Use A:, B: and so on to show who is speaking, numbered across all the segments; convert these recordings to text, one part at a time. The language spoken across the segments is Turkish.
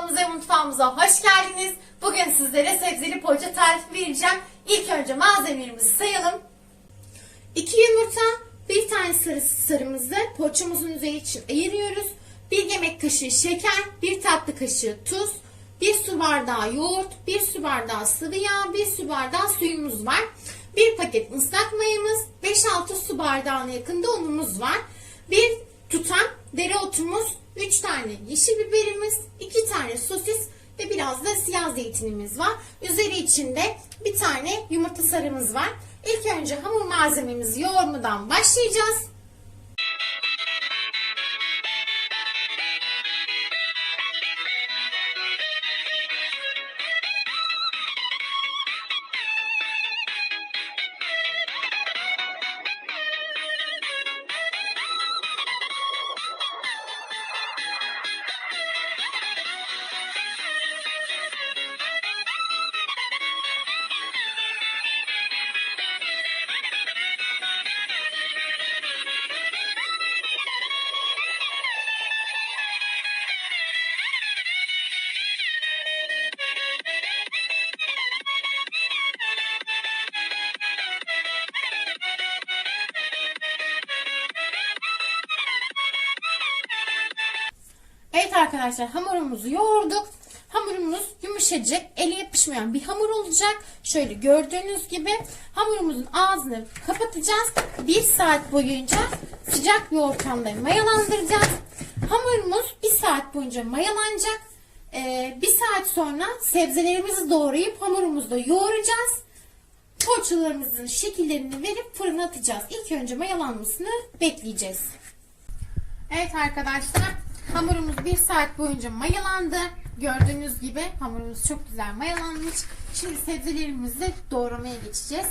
A: kanalımıza mutfağımıza hoş geldiniz. Bugün sizlere sebzeli poğaça tarifi vereceğim. İlk önce malzemelerimizi sayalım. 2 yumurta, bir tane sarı sarımızı poğaçamızın üzeri için ayırıyoruz. 1 yemek kaşığı şeker, 1 tatlı kaşığı tuz, 1 su bardağı yoğurt, 1 su bardağı sıvı yağ, 1 su bardağı suyumuz var. 1 paket ıslak mayamız, 5-6 su bardağına yakın da unumuz var. 1 tutam dereotumuz, 3 tane yeşil biberimiz, 2 tane sosis ve biraz da siyah zeytinimiz var. Üzeri içinde bir tane yumurta sarımız var. İlk önce hamur malzememizi yoğurmadan başlayacağız. Evet arkadaşlar hamurumuzu yoğurduk. Hamurumuz yumuşacık, ele yapışmayan bir hamur olacak. Şöyle gördüğünüz gibi hamurumuzun ağzını kapatacağız. Bir saat boyunca sıcak bir ortamda mayalandıracağız. Hamurumuz bir saat boyunca mayalanacak. Ee, bir saat sonra sebzelerimizi doğrayıp hamurumuzda yoğuracağız. Poğaçalarımızın şekillerini verip fırına atacağız. İlk önce mayalanmasını bekleyeceğiz. Evet arkadaşlar hamurumuz bir saat boyunca mayalandı. Gördüğünüz gibi hamurumuz çok güzel mayalanmış. Şimdi sebzelerimizi doğramaya geçeceğiz.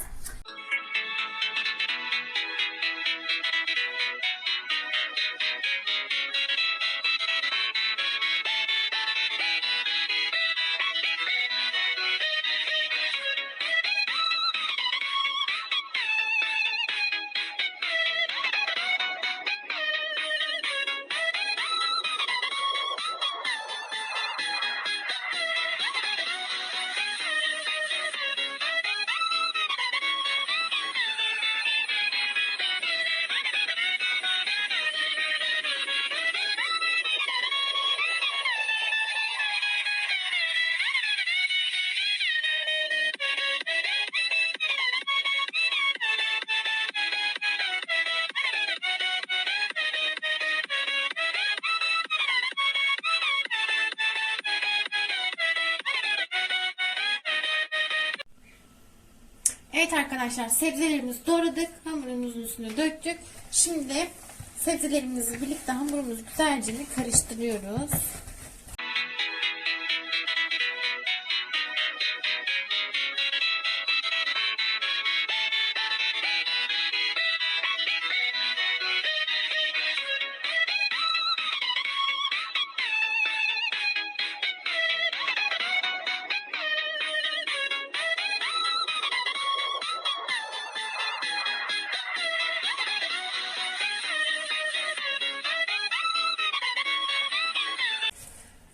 A: Evet arkadaşlar sebzelerimizi doğradık. Hamurumuzun üstüne döktük. Şimdi sebzelerimizi birlikte hamurumuzu güzelce karıştırıyoruz.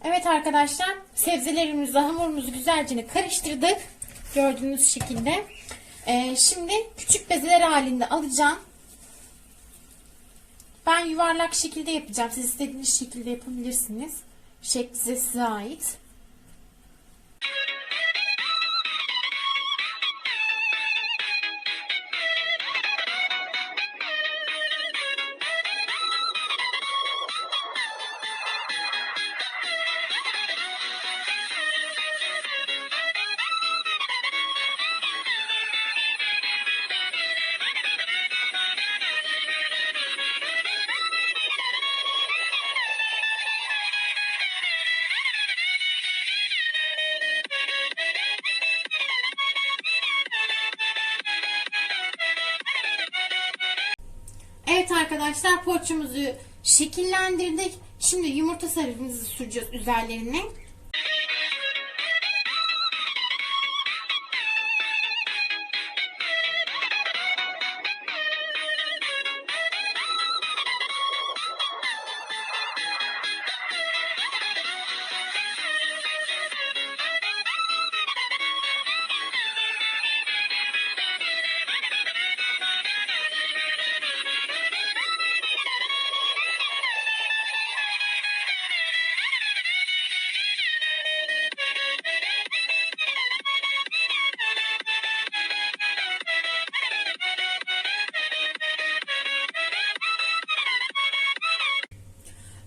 A: Evet arkadaşlar sebzelerimizi hamurumuzu güzelce karıştırdık. Gördüğünüz şekilde. Ee, şimdi küçük bezeler halinde alacağım. Ben yuvarlak şekilde yapacağım. Siz istediğiniz şekilde yapabilirsiniz. Şekli size, ait. Evet arkadaşlar poğaçamızı şekillendirdik. Şimdi yumurta sarımızı süreceğiz üzerlerine.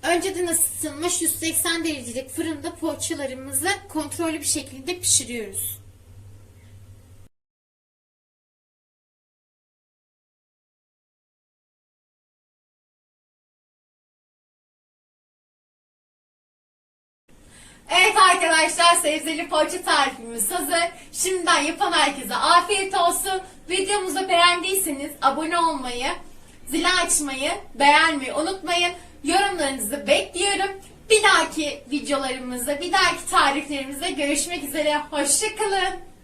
A: Önceden ısıtılmış 180 derecelik fırında poğaçalarımızı kontrollü bir şekilde pişiriyoruz. Evet arkadaşlar sebzeli poğaça tarifimiz hazır. Şimdiden yapan herkese afiyet olsun. Videomuzu beğendiyseniz abone olmayı, zili açmayı, beğenmeyi unutmayın. Yorumlarınızı bekliyorum. Bir dahaki videolarımızda, bir dahaki tariflerimizde görüşmek üzere. Hoşçakalın.